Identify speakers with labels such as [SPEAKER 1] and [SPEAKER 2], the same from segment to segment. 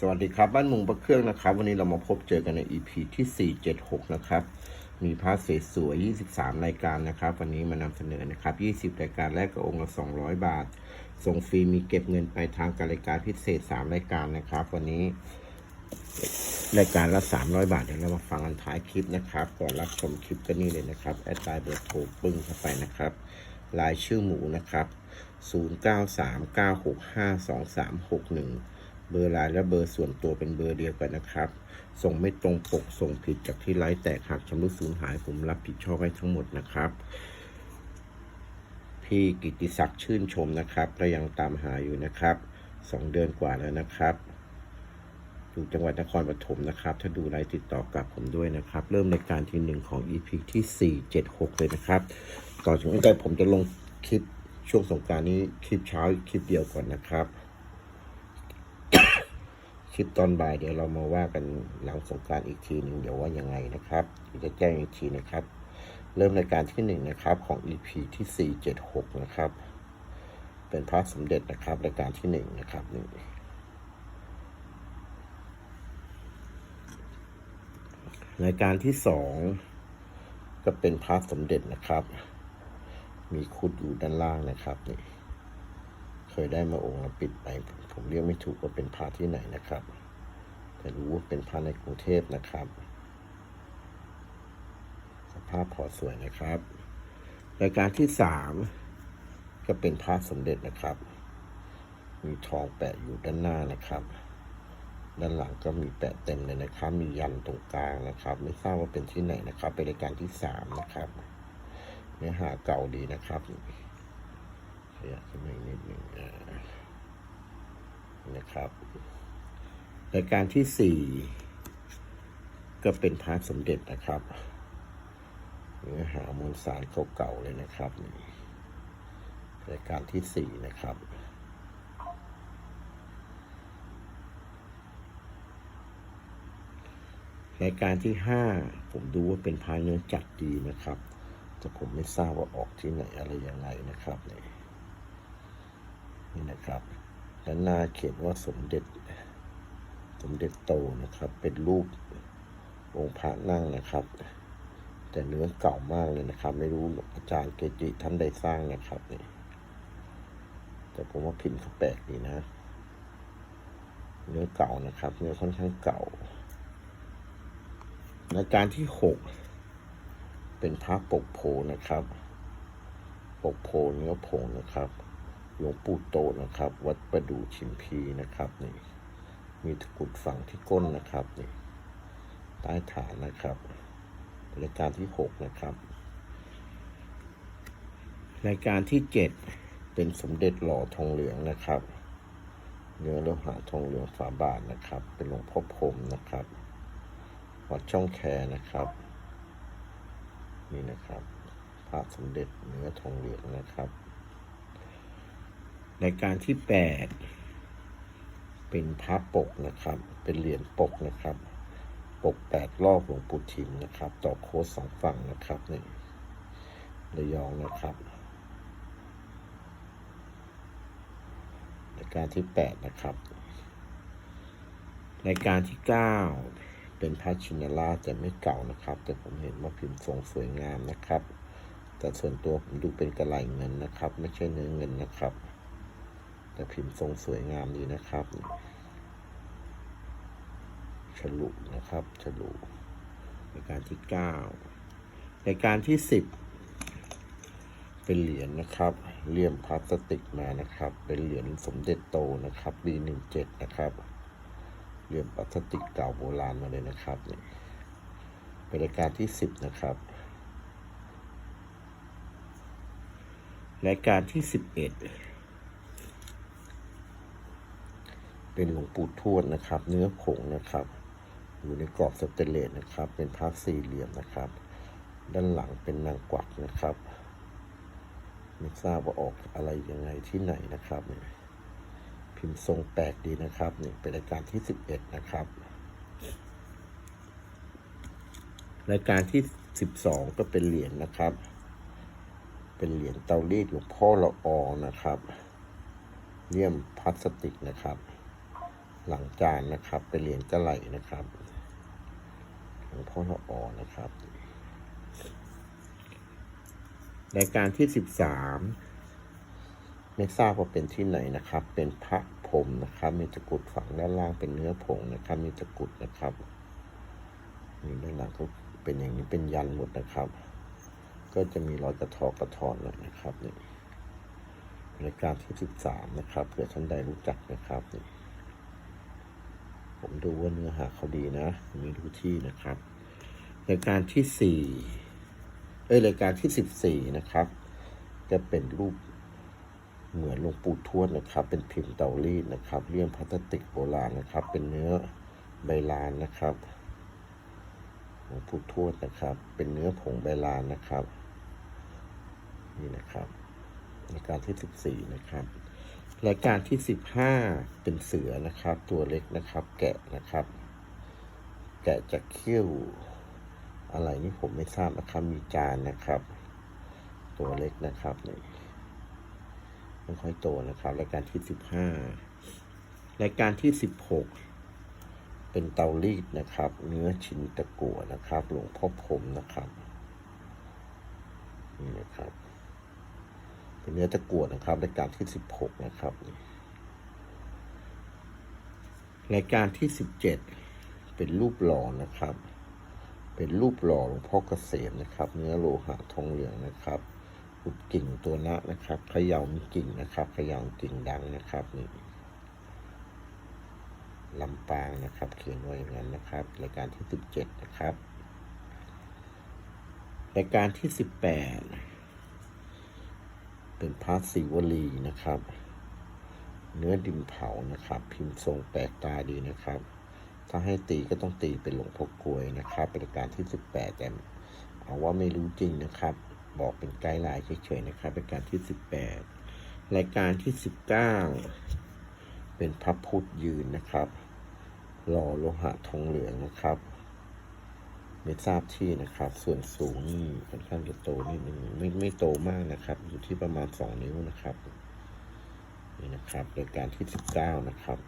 [SPEAKER 1] สวัสดีครับบ้านมุงประเครื่องนะครับ วันนี้เรามาพบเจอกันใน EP ที่ 476 นะครับ มีพาสสวย 23 รายการนะครับ วันนี้มานำเสนอนะครับ 20 รายการแรกก็องค์ละ 200 บาท ส่งฟรีมีเก็บเงินไปทางการรายการพิเศษ 3 รายการนะครับ วันนี้ รายการละ 300 บาท เดี๋ยวเรามาฟังกันท้ายคลิปนะครับก่อนรับชมคลิปก็นี่เลยนะครับ แอดไลน์เบอร์โทรปึ้งเข้าไปนะครับลายชื่อหมูนะครับ 0939652361 เบอร์ไลน์และเบอร์ส่วนตัวเป็นเบอร์เดียวกันนะครับ ส่งไม่ตรงปกส่งผิดจากที่ไลฟ์แตกหักชำรุดสูญหายผมรับผิดชอบให้ทั้งหมดนะครับ พี่กิติศักดิ์ชื่นชมนะครับและยังตามหาอยู่นะครับสองเดือนกว่าแล้วนะครับอยู่จังหวัดนครปฐมนะครับ ถ้าดูไลฟ์ติดต่อกับผมด้วยนะครับ เริ่มในการที่หนึ่งของ EP ที่ 4 7 6 เลยนะครับ ต่อจากนี้ไปผมจะลงคลิปช่วงสงการนี้คลิปเช้าคลิปเดียวก่อนนะครับ คลิปตอนบ่ายเดี๋ยวเรามาว่ากันหลังสงการอีกทีหนึ่งเดี๋ยวว่ายังไงนะครับเดี๋ยวจะแจ้งอีกทีนะครับ เริ่มรายการที่หนึ่งนะครับของ EP ที่สี่เจ็ดหกนะครับ เป็นพระสมเด็จนะครับรายการที่หนึ่งนะครับนี่รายการที่สองก็เป็นพระสมเด็จนะครับ มีคุดอยู่ด้านล่างนะครับนี่ เคยได้มาองค์ละปิดไปผมเรียกไม่ถูกว่าเป็นพระที่ไหนนะครับ แต่รู้ว่าเป็นพระในกรุงเทพนะครับ สภาพพอสวยนะครับรายการที่สามก็เป็นพระสมเด็จนะครับ มีทองแปะอยู่ด้านหน้านะครับ ด้านหลังก็มีแปะเต็มเลยนะครับ มียันตรงกลางนะครับ ไม่ทราบว่าเป็นที่ไหนนะครับ เป็นรายการที่สามนะครับ เนื้อหาเก่าดีนะครับ ขยับขึ้นมาอีกนิดหนึ่งนะครับรายการที่สี่ก็เป็นพระสมเด็จนะครับเนื้อหามวลสารเก่าๆเลยนะครับรายการที่สี่นะครับรายการที่ห้าผมดูว่าเป็นพายเนื้อจัดดีนะครับ แต่ผมไม่ทราบว่าออกที่ไหนอะไรยังไงนะครับนี่ นี่นะครับด้านหน้าเขียนว่าสมเด็จ สมเด็จโตนะครับ เป็นรูปองค์พระนั่งนะครับ แต่เนื้อเก่ามากเลยนะครับ ไม่รู้อาจารย์เกจิท่านใดสร้างนะครับนี่แต่ผมว่าพิมพ์เขาแปลกดีนะ เนื้อเก่านะครับ เนื้อค่อนข้างเก่าราการที่หกเป็นพระปกโพนะครับ ปกโพเนื้อผงนะครับ หลวงปู่โตนะครับ วัดประดู่ชิมพีนะครับนี่มีตะกุดฝังที่ก้นนะครับนี่ใต้ฐานนะครับรายการที่หกนะครับ รายการที่เจ็ดเป็นสมเด็จหล่อทองเหลืองนะครับ เนื้อโลหะทองเหลืองฝาบาทนะครับ เป็นหลวงพ่อพรมนะครับ วัดช่องแคนะครับนี่นะครับพระสมเด็จเนื้อทองเหลืองนะครับ รายการที่แปดเป็นพระปกนะครับ เป็นเหรียญปกนะครับ ปกแปดรอบหลวงปู่ทิมนะครับ ต่อโค้ดสองฝั่งนะครับนี่ระยองนะครับรายการที่แปดนะครับรายการที่เก้าเป็นพระชินราชแต่ไม่เก่านะครับ แต่ผมเห็นว่าพิมพ์ทรงสวยงามนะครับ แต่ส่วนตัวผมดูเป็นกระไหลเงินนะครับ ไม่ใช่เนื้อเงินนะครับ แต่พิมพ์ทรงสวยงามดีนะครับ ฉลุนะครับ ฉลุรายการที่เก้ารายการที่สิบเป็นเหรียญนะครับเหลี่ยมพลาสติกมานะครับ เป็นเหรียญสมเด็จโตนะครับปีหนึ่งเจ็ดนะครับเหลี่ยมพลาสติกเก่าโบราณมาเลยนะครับนี่เป็นรายการที่สิบนะครับรายการที่สิบเอ็ด เป็นหลวงปู่ทวดนะครับ เนื้อผงนะครับ อยู่ในกรอบสเตนเลสนะครับ เป็นพาสี่เหลี่ยมนะครับ ด้านหลังเป็นนางกวักนะครับ ไม่ทราบว่าออกอะไรยังไงที่ไหนนะครับพิมพ์ทรงแปลกดีนะครับนี่เป็นรายการที่สิบเอ็ดนะครับ รายการที่สิบสองก็เป็นเหรียญนะครับ เป็นเหรียญเตารีดหลวงพ่อละออนะครับ เลี่ยมพลาสติกนะครับ หลังจานนะครับ เป็นเหรียญกระไหลนะครับหลวงพ่อละออนะครับ รายการที่สิบสามไม่ทราบว่าเป็นที่ไหนนะครับ เป็นพระพรมนะครับ มีตะกุดฝังด้านล่างเป็นเนื้อผงนะครับ มีตะกุดนะครับนี่ด้านหลังก็เป็นอย่างนี้เป็นยันหมดนะครับ ก็จะมีรอยกระทอกระทอนหน่อยนะครับนี่รายการที่สิบสามนะครับเผื่อท่านใดรู้จักนะครับนี่ ผมดูว่าเนื้อหาเขาดีนะมีดูที่นะครับรายการที่สี่เอ้ยรายการที่สิบสี่นะครับ จะเป็นรูปเหมือนหลวงปู่ทวดนะครับ เป็นพิมพ์เตารีดนะครับเลี่ยมพลาสติกโบราณนะครับ เป็นเนื้อใบลานนะครับหลวงปู่ทวดนะครับ เป็นเนื้อผงใบลานนะครับ นี่นะครับรายการที่สิบสี่นะครับ รายการที่สิบห้าเป็นเสือนะครับ ตัวเล็กนะครับ แกะนะครับ แกะจากเขี้ยวอะไรนี่ผมไม่ทราบนะครับมีจานนะครับ ตัวเล็กนะครับนี่ไม่ค่อยโตนะครับ รายการที่สิบห้ารายการที่สิบหกเป็นเตารีดนะครับ เนื้อชิ้นตะกั่วนะครับ หลวงพ่อผมนะครับนี่นะครับ เป็นเนื้อตะกั่วนะครับรายการที่สิบหกนะครับรายการที่สิบเจ็ดเป็นรูปหล่อนะครับ เป็นรูปหล่อหลวงพ่อเกษมนะครับ เนื้อโลหะทองเหลืองนะครับอุดกิ่งตัวนะนะครับเขย่ามีกิ่งนะครับเขย่ากิ่งดังนะครับนี่ลำปางนะครับ เขียนไว้อย่างนั้นนะครับ รายการที่สิบเจ็ดนะครับ รายการที่สิบแปด เป็นพระศิวลีนะครับ เนื้อดินเผานะครับ พิมพ์ทรงแปลกตาดีนะครับ ถ้าให้ตีก็ต้องตีเป็นหลวงพ่อกลวยนะครับ เป็นรายการที่สิบแปดแต่เอาว่าไม่รู้จริงนะครับ บอกเป็นไกด์ไลน์เฉยๆนะครับรายการที่สิบแปดรายการที่สิบเก้าเป็นพระพุทธยืนนะครับ หล่อโลหะทองเหลืองนะครับ ไม่ทราบที่นะครับ ส่วนสูงนี่ค่อนข้างจะโตนิดนึงไม่ไม่โตมากนะครับ อยู่ที่ประมาณสองนิ้วนะครับนี่นะครับรายการที่สิบเก้านะครับ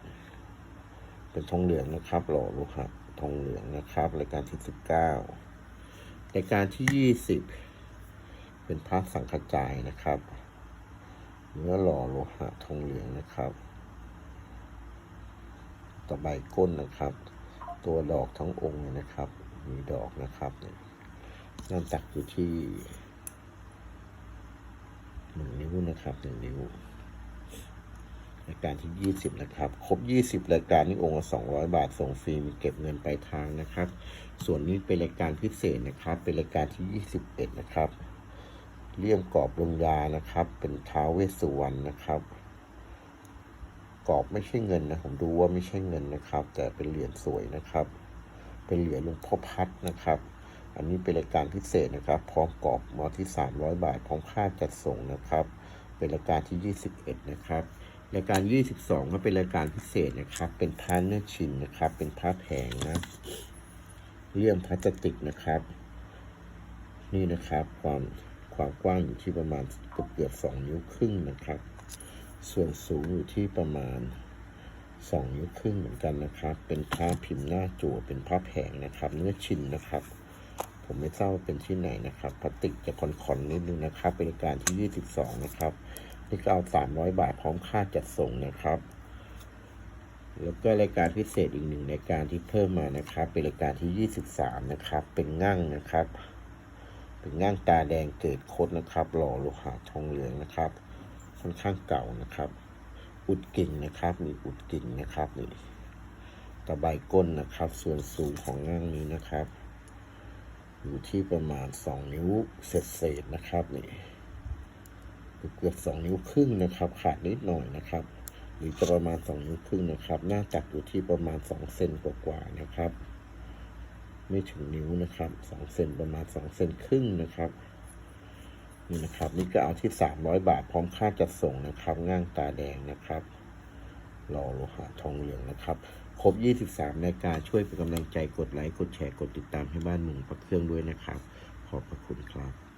[SPEAKER 1] เป็นทองเหลืองนะครับ หล่อโลหะทองเหลืองนะครับรายการที่สิบเก้ารายการที่ยี่สิบเป็นพระสังฆจายนะครับเนื้อหล่อโลหะทองเหลืองนะครับ ต่อใบก้นนะครับ ตัวดอกทั้งองค์นะครับ มีดอกนะครับเนี่ยน้ำตักอยู่ที่หนึ่งนิ้วนะครับหนึ่งนิ้วรายการที่ 20 นะครับ ครบ 20 รายการนี้องค์ละ200 บาท ส่งฟรีมีเก็บเงินปลายทางนะครับ ส่วนนี้เป็นรายการพิเศษนะครับ เป็นรายการที่ 21 นะครับ เลี่ยมกรอบลงยานะครับ เป็นท้าวเวสสุวรรณนะครับ กรอบไม่ใช่เงินนะ ผมดูว่าไม่ใช่เงินนะครับ แต่เป็นเหรียญสวยนะครับ เป็นเหรียญหลวงพ่อพัดนะครับ อันนี้เป็นรายการพิเศษนะครับ พร้อมกรอบมาที่ 300 บาทพร้อมค่าจัดส่งนะครับ เป็นรายการที่ 21 นะครับรายการ 22 ก็เป็นรายการพิเศษนะครับ เป็นพาเนื้อชินนะครับ เป็นผ้าแผงนะเลี่ยมพลาสติกนะครับ นี่นะครับ ความความกว้างอยู่ที่ประมาณเกือบเกือบสองนิ้วครึ่งนะครับ ส่วนสูงอยู่ที่ประมาณ สองนิ้วครึ่งเหมือนกันนะครับ เป็นผ้าพิมพ์หน้าจั่วเป็นผ้าแผงนะครับ เนื้อชิ้นนะครับ ผมไม่ทราบว่าเป็นที่ไหนนะครับพลาสติกจะคอนๆนิดนึงนะครับเป็นรายการที่ 22 นะครับนี่ก็เอาสามร้อยบาทพร้อมค่าจัดส่งนะครับ แล้วก็รายการพิเศษอีกหนึ่งรายการที่เพิ่มมานะครับ เป็นรายการที่ยี่สิบสามนะครับ เป็นง่างนะครับ เป็นง่างตาแดงเกิดคดนะครับหล่อโลหะทองเหลืองนะครับ ค่อนข้างเก่านะครับ อุดกิ่งนะครับมีอุดกิ่งนะครับนี่ตะไบก้นนะครับ ส่วนสูงของง่างนี้นะครับ อยู่ที่ประมาณสองนิ้วเศษๆนะครับนี่เกือบสองนิ้วครึ่งนะครับ ขาดนิดหน่อยนะครับ หรือจะประมาณสองนิ้วครึ่งนะครับ หน้าจักอยู่ที่ประมาณสองเซนกว่าๆนะครับ ไม่ถึงนิ้วนะครับสองเซนประมาณสองเซนครึ่งนะครับ นี่นะครับ นี่ก็เอาที่สามร้อยบาทพร้อมค่าจัดส่งนะครับง่างตาแดงนะครับหล่อโลหะทองเหลืองนะครับ ครบ 23รายการช่วยเป็นกำลังใจกดไลค์กดแชร์กดติดตามให้บ้านหนุ่มประเครื่องด้วยนะครับ ขอบพระคุณครับ